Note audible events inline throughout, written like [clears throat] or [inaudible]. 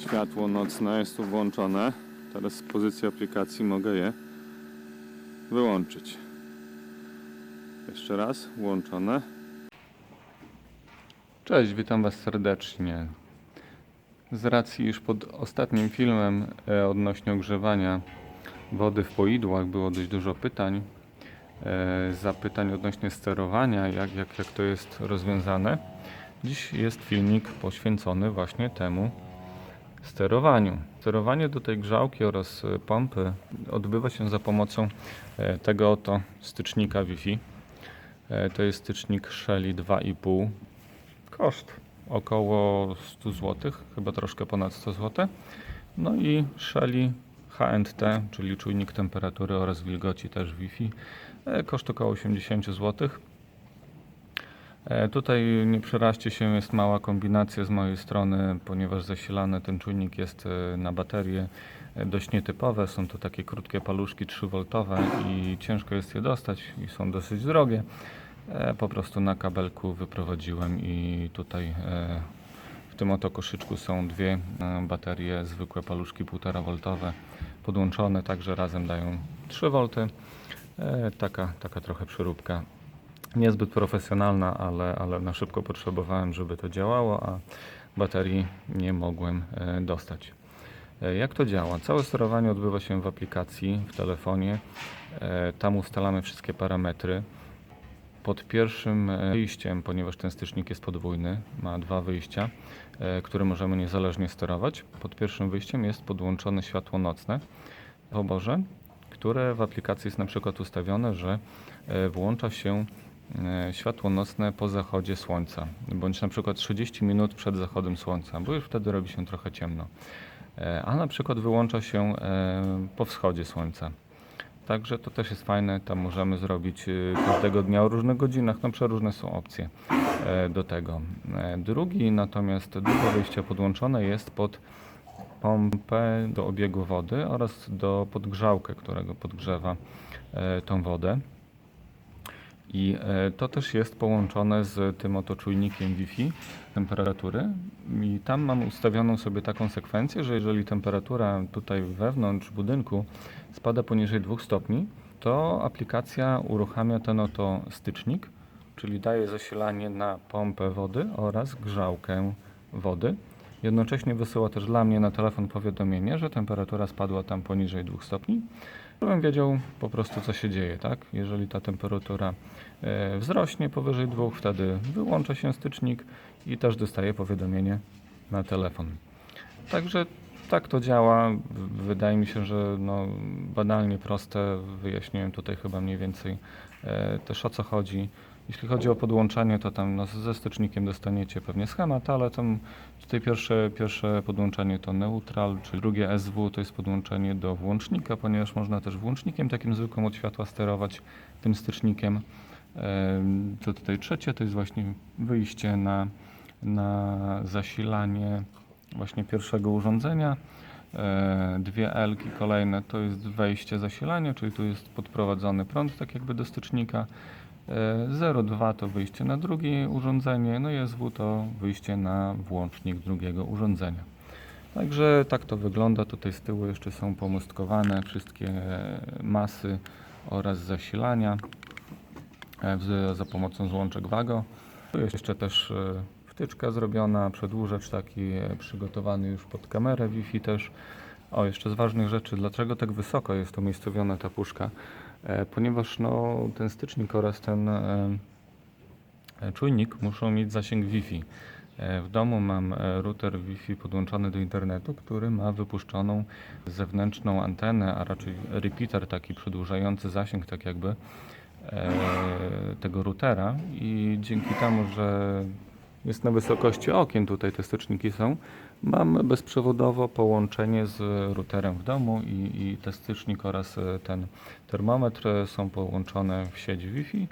Światło nocne jest tu włączone. Teraz z pozycji aplikacji mogę je wyłączyć. Jeszcze raz, włączone. Cześć, witam Was serdecznie. Z racji, iż pod ostatnim filmem e, odnośnie ogrzewania wody w poidłach było dość dużo pytań, e, zapytań odnośnie sterowania, jak, jak, jak to jest rozwiązane. Dziś jest filmik poświęcony właśnie temu sterowaniu. Sterowanie do tej grzałki oraz e, pompy odbywa się za pomocą e, tego oto stycznika Wi-Fi. E, To jest stycznik Shelly 2,5. Koszt około 100 zł, chyba troszkę ponad 100 zł. No i Shelly HNT, czyli czujnik temperatury oraz wilgoci też Wi-Fi. Koszt około 80 zł. E, Tutaj nie przeraźcie się, jest mała kombinacja z mojej strony, ponieważ zasilany ten czujnik jest e, na baterie e, dość nietypowe. Są to takie krótkie paluszki 3V i ciężko jest je dostać i są dosyć drogie. Po prostu na kabelku wyprowadziłem i tutaj w tym oto koszyczku są dwie baterie, zwykłe paluszki 1,5V podłączone, także razem dają 3V. E, Taka, taka trochę przeróbka niezbyt profesjonalna, ale, ale na szybko potrzebowałem, żeby to działało, a baterii nie mogłem e, dostać. E, Jak to działa? Całe sterowanie odbywa się w aplikacji, w telefonie. E, Tam ustalamy wszystkie parametry. Pod pierwszym wyjściem, ponieważ ten stycznik jest podwójny, ma dwa wyjścia, które możemy niezależnie sterować. Pod pierwszym wyjściem jest podłączone światło nocne w oborze, które w aplikacji jest na przykład ustawione, że włącza się światło nocne po zachodzie słońca, bądź na przykład 30 minut przed zachodem słońca, bo już wtedy robi się trochę ciemno. E, A na przykład wyłącza się e, po wschodzie słońca. Także to też jest fajne, tam możemy zrobić e, każdego dnia o różnych godzinach, no przeróżne są opcje e, do tego. E, Drugi natomiast, drugie wyjście podłączone jest pod pompę do obiegu wody oraz do podgrzałkę, którego podgrzewa e, tą wodę. I e, to też jest połączone z tym oto czujnikiem Wi-Fi temperatury. I tam mam ustawioną sobie taką sekwencję, że jeżeli temperatura tutaj wewnątrz budynku spada poniżej 2 stopni, to aplikacja uruchamia ten oto stycznik, czyli daje zasilanie na pompę wody oraz grzałkę wody. Jednocześnie wysyła też dla mnie na telefon powiadomienie, że temperatura spadła tam poniżej 2 stopni, żebym wiedział po prostu co się dzieje, tak? Jeżeli ta temperatura e, wzrośnie powyżej 2, wtedy wyłącza się stycznik i też dostaję powiadomienie na telefon. Także tak to działa. Wydaje mi się, że no, banalnie proste. Wyjaśniłem tutaj chyba mniej więcej e, też o co chodzi. Jeśli chodzi o podłączanie, to tam no, ze stycznikiem dostaniecie pewnie schemat, ale tam tutaj pierwsze, pierwsze podłączenie to neutral, czyli drugie SW to jest podłączenie do włącznika, ponieważ można też włącznikiem takim zwykłym od światła sterować tym stycznikiem. Em, To tutaj trzecie to jest właśnie wyjście na, na zasilanie właśnie pierwszego urządzenia. E, Dwie L-ki kolejne to jest wejście zasilania, czyli tu jest podprowadzony prąd tak jakby do stycznika. E, 0,2 to wyjście na drugie urządzenie, no i SW to wyjście na włącznik drugiego urządzenia. Także tak to wygląda. Tutaj z tyłu jeszcze są pomostkowane wszystkie masy oraz zasilania e, za pomocą złączek Wago. Tu jest jeszcze też e, wtyczka zrobiona, przedłużacz taki e, przygotowany już pod kamerę Wi-Fi też. O, jeszcze z ważnych rzeczy, dlaczego tak wysoko jest umiejscowiona ta puszka? E, Ponieważ no, ten stycznik oraz ten e, e, czujnik muszą mieć zasięg Wi-Fi. W domu mam router Wi-Fi podłączony do internetu, który ma wypuszczoną zewnętrzną antenę, a raczej repeater taki przedłużający zasięg tak jakby tego routera i dzięki temu, że jest na wysokości okien, tutaj te styczniki są, mam bezprzewodowo połączenie z routerem w domu i, i ten stycznik oraz e, ten termometr są połączone w sieć Wi-Fi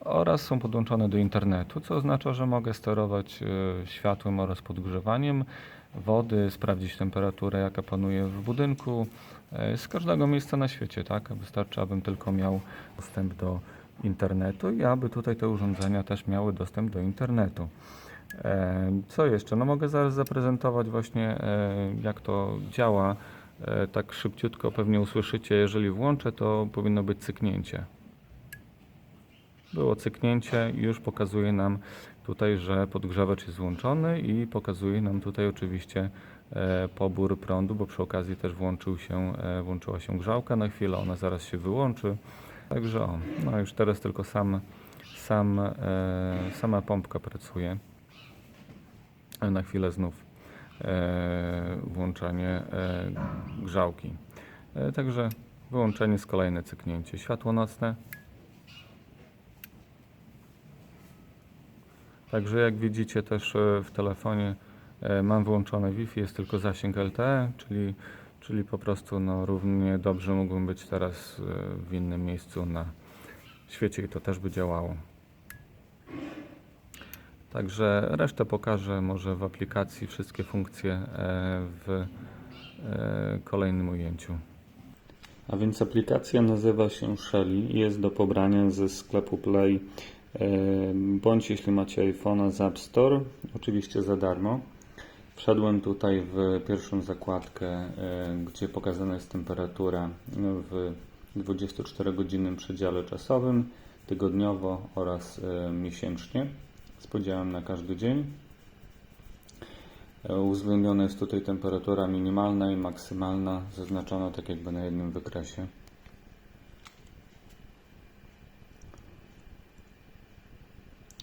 oraz są podłączone do internetu, co oznacza, że mogę sterować e, światłem oraz podgrzewaniem wody, sprawdzić temperaturę, jaka panuje w budynku, e, z każdego miejsca na świecie, tak? Wystarczy, abym tylko miał dostęp do internetu i aby tutaj te urządzenia też miały dostęp do internetu. E, Co jeszcze? No mogę zaraz zaprezentować właśnie e, jak to działa. E, Tak szybciutko pewnie usłyszycie, jeżeli włączę, to powinno być cyknięcie. Było cyknięcie i już pokazuje nam tutaj, że podgrzewacz jest włączony i pokazuje nam tutaj oczywiście pobór prądu, bo przy okazji też włączył się, włączyła się grzałka na chwilę, ona zaraz się wyłączy. Także o, no już teraz tylko sam, sam, sama pompka pracuje. Na chwilę znów e, włączanie e, grzałki. E, także wyłączenie jest kolejne cyknięcie. Światło nocne. Także jak widzicie też w telefonie mam wyłączone Wi-Fi, jest tylko zasięg LTE, czyli, czyli po prostu no, równie dobrze mógłbym być teraz w innym miejscu na świecie i to też by działało. Także resztę pokażę może w aplikacji, wszystkie funkcje e, w e, kolejnym ujęciu. A więc aplikacja nazywa się Shelly i jest do pobrania ze sklepu Play e, bądź jeśli macie iPhone'a z App Store, oczywiście za darmo. Wszedłem tutaj w pierwszą zakładkę, gdzie pokazana jest temperatura no, w 24-godzinnym przedziale czasowym, tygodniowo oraz miesięcznie z podziałem na każdy dzień. E, Uwzględniona jest tutaj temperatura minimalna i maksymalna, zaznaczona tak jakby na jednym wykresie.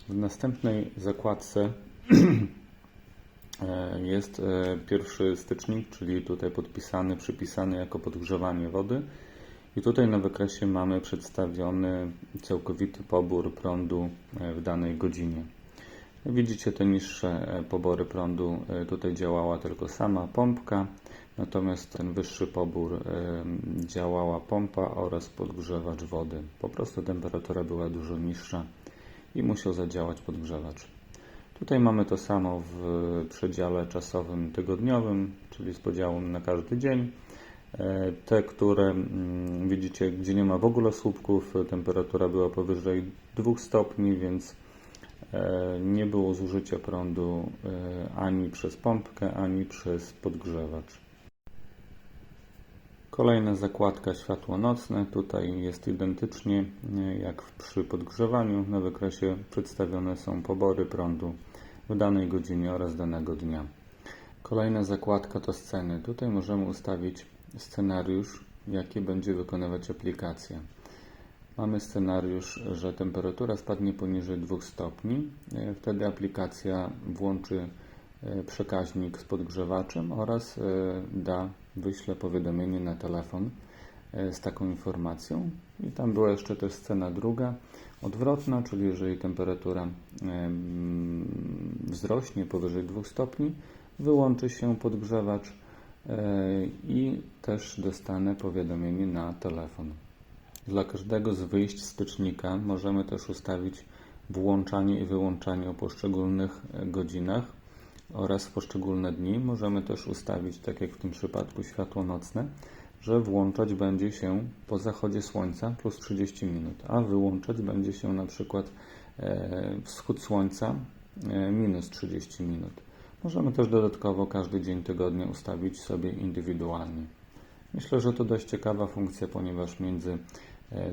W następnej zakładce [clears throat] e, jest e, pierwszy stycznik, czyli tutaj podpisany, przypisany jako podgrzewanie wody. I tutaj na wykresie mamy przedstawiony całkowity pobór prądu w danej godzinie. Widzicie te niższe e, pobory prądu, e, tutaj działała tylko sama pompka, natomiast ten wyższy pobór e, działała pompa oraz podgrzewacz wody. Po prostu temperatura była dużo niższa i musiał zadziałać podgrzewacz. Tutaj mamy to samo w przedziale czasowym tygodniowym, czyli z podziałem na każdy dzień. Te, które mm, widzicie, gdzie nie ma w ogóle słupków, temperatura była powyżej 2 stopni, więc nie było zużycia prądu e, ani przez pompkę, ani przez podgrzewacz. Kolejna zakładka światło nocne. Tutaj jest identycznie e, jak przy podgrzewaniu. Na wykresie przedstawione są pobory prądu w danej godzinie oraz danego dnia. Kolejna zakładka to sceny. Tutaj możemy ustawić scenariusz, jaki będzie wykonywać aplikacja. Mamy scenariusz, że temperatura spadnie poniżej 2 stopni. E, Wtedy aplikacja włączy e, przekaźnik z podgrzewaczem oraz e, da, wyśle powiadomienie na telefon z taką informacją. I tam była jeszcze też scena druga, odwrotna, czyli jeżeli temperatura em, wzrośnie powyżej 2 stopni, wyłączy się podgrzewacz i też dostanę powiadomienie na telefon. Dla każdego z wyjść stycznika możemy też ustawić włączanie i wyłączanie o poszczególnych e, godzinach oraz w poszczególne dni. Możemy też ustawić, tak jak w tym przypadku, światło nocne, że włączać będzie się po zachodzie słońca plus 30 minut, a wyłączać będzie się na przykład e, wschód słońca e, minus 30 minut. Możemy też dodatkowo każdy dzień tygodnia ustawić sobie indywidualnie. Myślę, że to dość ciekawa funkcja, ponieważ między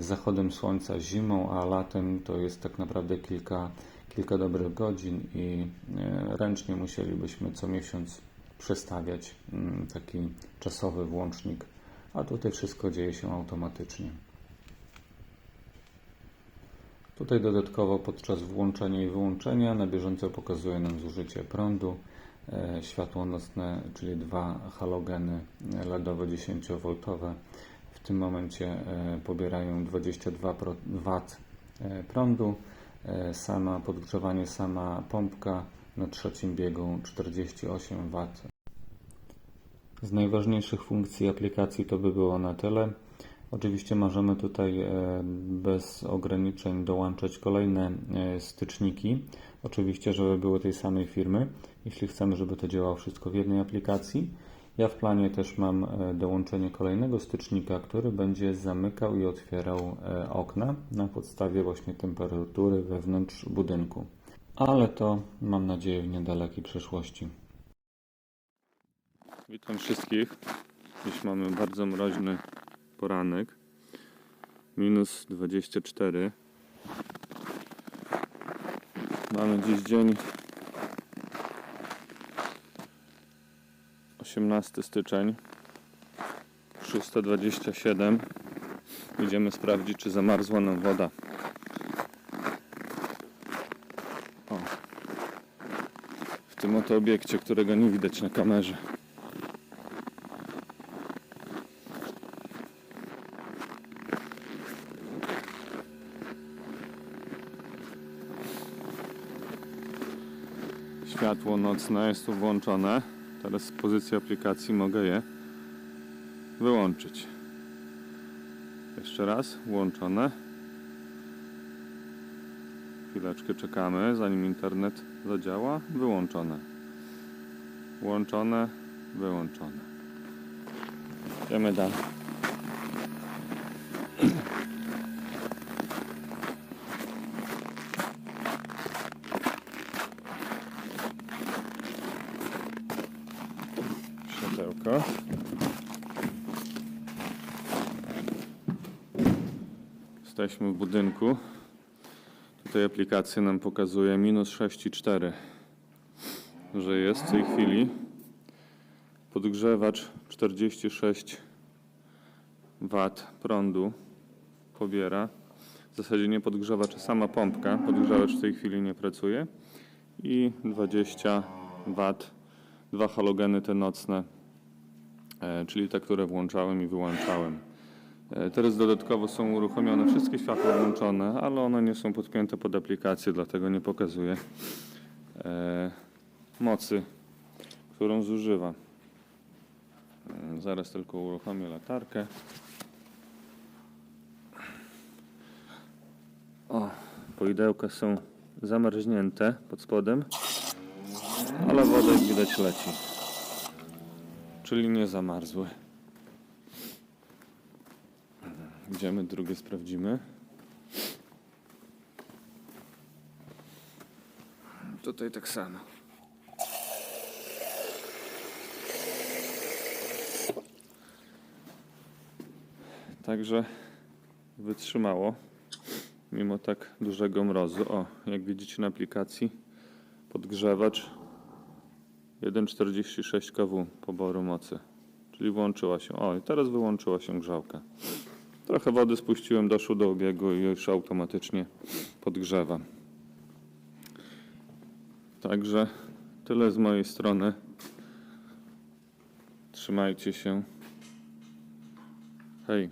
zachodem słońca zimą, a latem to jest tak naprawdę kilka, kilka dobrych godzin i e, ręcznie musielibyśmy co miesiąc przestawiać mm, taki czasowy włącznik, a tutaj wszystko dzieje się automatycznie. Tutaj dodatkowo podczas włączania i wyłączenia na bieżąco pokazuje nam zużycie prądu, e, światło nocne, czyli dwa halogeny LEDowe 10V. W tym momencie e, pobierają 22 pro- W e, prądu. E, Sama podgrzewanie, sama pompka na trzecim biegu 48 W. Z najważniejszych funkcji aplikacji to by było na tyle. Oczywiście możemy tutaj bez ograniczeń dołączać kolejne styczniki. Oczywiście, żeby były tej samej firmy, jeśli chcemy, żeby to działało wszystko w jednej aplikacji. Ja w planie też mam e, dołączenie kolejnego stycznika, który będzie zamykał i otwierał e, okna na podstawie właśnie temperatury wewnątrz budynku. ale to mam nadzieję w niedalekiej przyszłości. Witam wszystkich. Dziś mamy bardzo mroźny poranek. Minus 24. Mamy dziś dzień 18 styczeń 627 Idziemy sprawdzić czy zamarzła nam woda o. W tym oto obiekcie, którego nie widać na kamerze Światło nocne jest tu włączone. Teraz z pozycji aplikacji mogę je wyłączyć. Jeszcze raz, włączone. Chwileczkę czekamy, zanim internet zadziała. Wyłączone. Włączone, wyłączone. Idziemy dalej. Jesteśmy w budynku. Tutaj aplikacja nam pokazuje minus 6,4, że jest w tej chwili podgrzewacz 46 W prądu pobiera. W zasadzie nie podgrzewacz, a sama pompka. Podgrzewacz w tej chwili nie pracuje. I 20 W, dwa halogeny te nocne, e, czyli te, które włączałem i wyłączałem. E, Teraz dodatkowo są uruchomione wszystkie światła włączone, ale one nie są podpięte pod aplikację, dlatego nie pokazuje mocy, którą zużywa. E, Zaraz tylko uruchomię latarkę. O, poidełka są zamarznięte pod spodem, ale woda jak widać leci. Czyli nie zamarzły. Idziemy, drugie sprawdzimy. Tutaj tak samo. Także wytrzymało, mimo tak dużego mrozu. O, jak widzicie na aplikacji, podgrzewacz 1,46 kW poboru mocy. Czyli włączyła się. O, i teraz wyłączyła się grzałka. Trochę wody spuściłem, doszło do obiegu i już automatycznie podgrzewa. Także tyle z mojej strony. Trzymajcie się. Hej.